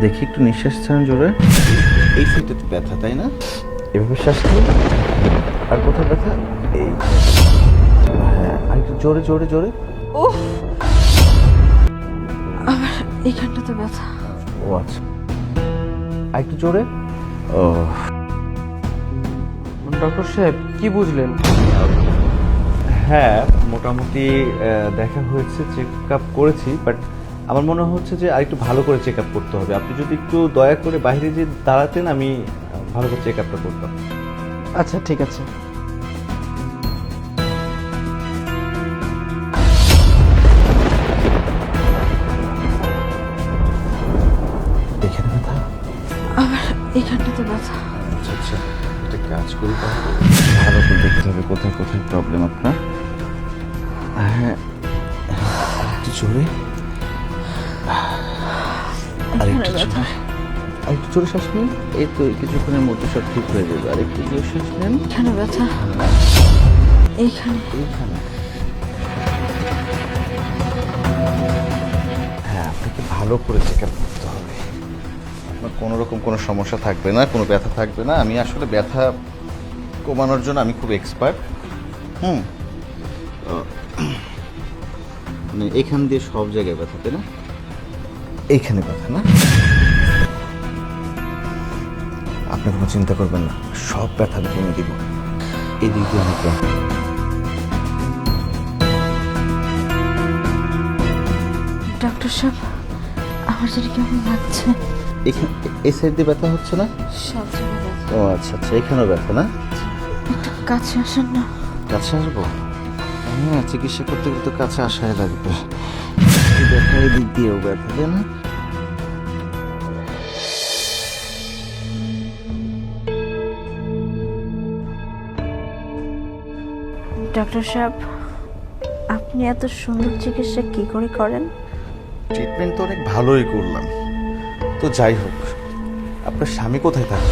দেখি একটু নিঃশ্বাস ছাড়ান জোরে। এই সাইডটাতে ব্যথা তাই না? এভাবে শ্বাস নিন। আর কোথায় ব্যথা? এই। হ্যাঁ আর একটু জোরে জোরে জোরে। ও আবার এইখানটাতে ব্যথা। ও আচ্ছা। আর একটু জোরে। ও। ডক্টর সাহেব কি বুঝলেন? হ্যাঁ মোটামুটি দেখা হয়েছে চেক আপ করেছি বাট আমার মনে হচ্ছে যে আরেকটু ভালো করে চেক আপ করতে হবে। আপনি যদি একটু দয়া করে বাইরে যে দাঁড়াতেন আমি ভালো করে চেক আপটা করতাম। আচ্ছা ঠিক আছে। এখানে ব্যথা? আবার এইখানটাতে ব্যথা। আচ্ছা আচ্ছা। একটা কাজ করি ভালো করে দেখতে হবে কোথায় কোথায় প্রবলেম আপনার। হ্যাঁ। একটু জোরে। আর একটু আর একটু জোরে শ্বাস নিন। এই তো কিছুক্ষণের মধ্যে সব ঠিক হয়ে যাবে। আর একটু জোরে শ্বাস নেন। এখানে ব্যথা। এইখানে। এইখানে। হ্যাঁ আপনাকে ভালো করে চেক আপ করতে হবে। আপনার কোনো রকম কোনো সমস্যা থাকবে না কোনো ব্যথা থাকবে না। আমি আসলে ব্যথা কমানোর জন্য আমি খুব এক্সপার্ট হুম। মানে এখান দিয়ে সব জায়গায় ব্যথা তাই না? এইখানে ব্যথা না। আপনি কোনো চিন্তা করবেন না সব ব্যথা আমি কমিয়ে দিব। এই দিক দিয়ে অনেক ব্যথা ডক্টর সাহেব আমার যেটা কেমন লাগছে? এখানে এই সাইড দিয়ে ব্যথা হচ্ছে না? সব ও আচ্ছা আচ্ছা এখানেও ব্যথা না? একটু কাছে আসেন না। কাছে আসব? হ্যাঁ চিকিৎসা করতে গেলে তো কাছে আসাই লাগবে। ব্যথা এই দিক দিয়েও ব্যথা তাই না? ডক্টর সাহেব আপনি এত সুন্দর চিকিৎসা কি করে করেন? ট্রিটমেন্ট তো অনেক ভালোই করলাম। তো যাই হোক আপনার স্বামী কোথায় থাকে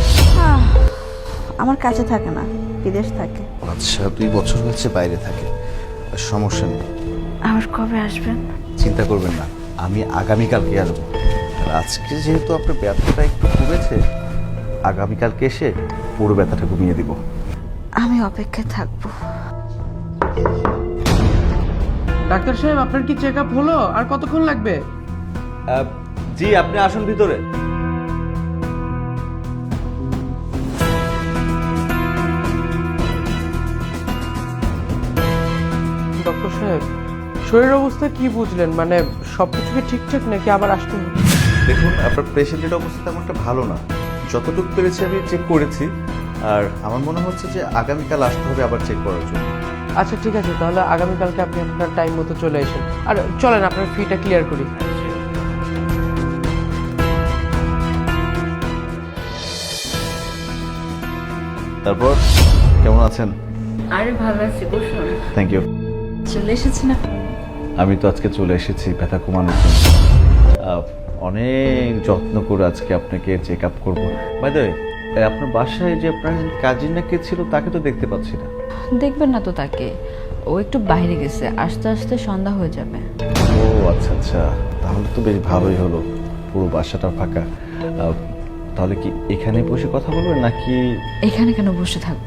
আমার কাছে থাকে না বিদেশ থাকে। আচ্ছা দুই বছর হচ্ছে বাইরে থাকে সমস্যা নেই। আবার কবে আসবেন? চিন্তা করবেন না আমি আগামীকালকে আসব। আর আজকে যেহেতু আপনার ব্যথাটা একটু কমেছে আগামীকালকে এসে পুরো ব্যথাটা কমিয়ে দিব। আমি অপেক্ষায় থাকব। ডাক্তার সাহেব আপনার কি চেক আপ হলো? আর কতক্ষণ লাগবে? জি আপনি আসুন ভিতরে। ডক্টর সাহেব শরীরের অবস্থা কি বুঝলেন? মানে সব কিছু কি ঠিকঠাক নাকি আবার আসতে হবে? দেখুন আপনার পেশেন্টের অবস্থা তেমন একটা ভালো না। যতটুকু পেরেছি আমি চেক করেছি আর আমার মনে হচ্ছে যে আগামীকাল আসতে হবে আবার চেক করার জন্য। আচ্ছা ঠিক আছে তাহলে আগামীকালকে আপনি আপনার টাইম মতো চলে আসেন। আর চলেন আপনার ফিটা ক্লিয়ার করি। তারপর কেমন আছেন? আরে ভালো আছি বসুন। থ্যাংক ইউ চলে এসেছেন আপনি? আমি তো আজকে চলে এসেছি ব্যথা কমানোর জন্য। অনেক যত্ন করে আজকে আপনাকে চেক আপ করব বাই দ্য আপনার বাসায় যে আপনার কাজিন না কে ছিল তাকে তো দেখতে পাচ্ছি না। দেখবেন না তো তাকে। ও একটু বাইরে গেছে আস্তে আস্তে সন্ধ্যা হয়ে যাবে। ও আচ্ছা আচ্ছা। তাহলে তো বেশ ভালোই হলো পুরো বাসাটা ফাঁকা। তাহলে কি এখানে বসে কথা বলবেন নাকি এখানে কেন বসে থাকব?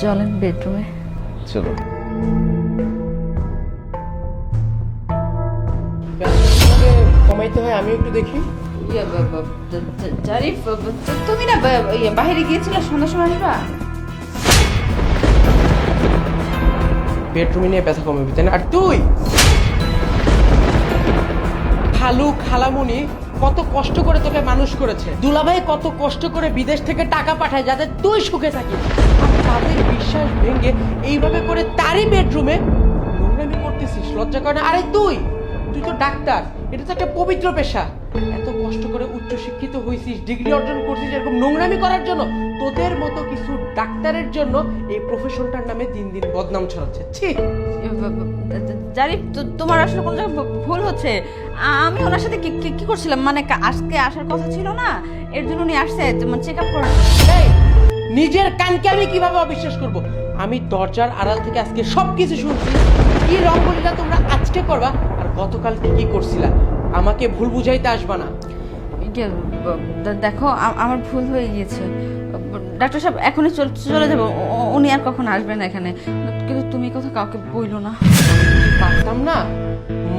চলেন বেডরুমে। চলো কমাইতে হয় আমি একটু দেখি। জারিফ তুমি না বাইরে গিয়েছিলে সন্ধ্যার সময় আসবা? বেডরুমে নিয়ে ব্যথা কমাবি তাই না? আর তুই? খালু খালামুনি কত কষ্ট করে তোকে মানুষ করেছে। দুলাভাই কত কষ্ট করে বিদেশ থেকে টাকা পাঠায় যাতে তুই সুখে থাকিস। আর তাদের বিশ্বাস ভেঙে এইভাবে করে তারই বেডরুমে নোংরামি করতেছিস লজ্জা করে আরে তুই তুই তো ডাক্তার। এটা তো একটা পবিত্র পেশা। এত কষ্ট করে উচ্চ শিক্ষিত হয়েছিস ডিগ্রি অর্জন করছিস এরকম নোংরামি করার জন্য তোদের মতো কিছু ডাক্তারের জন্য এই প্রফেশনটার নামে দিন দিন বদনাম ছড়াচ্ছে। জারিফ তো- তোমার আসলে কোনো জায়গায় ভুল হচ্ছে। আমি ওনার সাথে কি কি- কি করছিলাম? মানে আজকে আসার কথা ছিল না এর জন্য উনি আসছে মানে চেক আপ করার। নিজের কানকে আমি কীভাবে অবিশ্বাস করব? আমি দরজার আড়াল থেকে আজকে সবকিছু শুনছি। কি রঙ্গলীলা তোমরা আজকে করবা? গতকাল কি কি করছিলা আমাকে ভুল বুঝাইতে আসবা না। দেখো আমার ভুল হয়ে গিয়েছে। ডাক্তার সাহেব এখনই চল- চলে যাব। উনি আর কখন আসবেন এখানে? কিন্তু তুমি কথা কাউকে বইলো না। পারতাম না।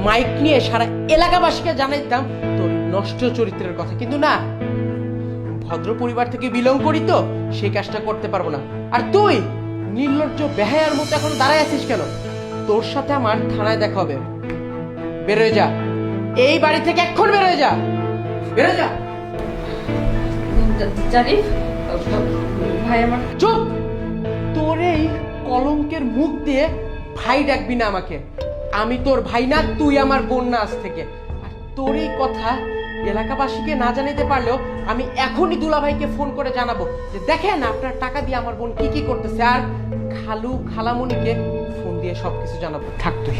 মাইক নিয়ে সারা এলাকাবাসীকে জানাইতাম তোর নষ্ট চরিত্রের কথা। কিন্তু না ভদ্র পরিবার থেকে বিলং করি তো সেই কাজটা করতে পারব না। আর তুই নির্লজ্জ বেহায়ার মতো এখন দাঁড়ায় আছিস কেন? তোর সাথে আমার থানায় দেখা হবে। বেরোয় যা। এই বাড়ি থেকে এক্ষণ বেরোয় যা। বেরোয় যা। জারিফ ভাই আমার চুপ। তোর এই কলঙ্কের মুখ দিয়ে ভাই ডাকবি না আমাকে। আমি তোর ভাই না তুই আমার বোন না আজ থেকে। আর তোর এই কথা এলাকাবাসীকে না জানাতে পারলেও আমি এখনই দুলাভাইকে ফোন করে জানাব। যে দেখেন আপনার টাকা দিয়ে আমার বোন কি কি করতেছে আর খালু খালামণিকে ফোন দিয়ে সবকিছু জানাব। থাক তুই।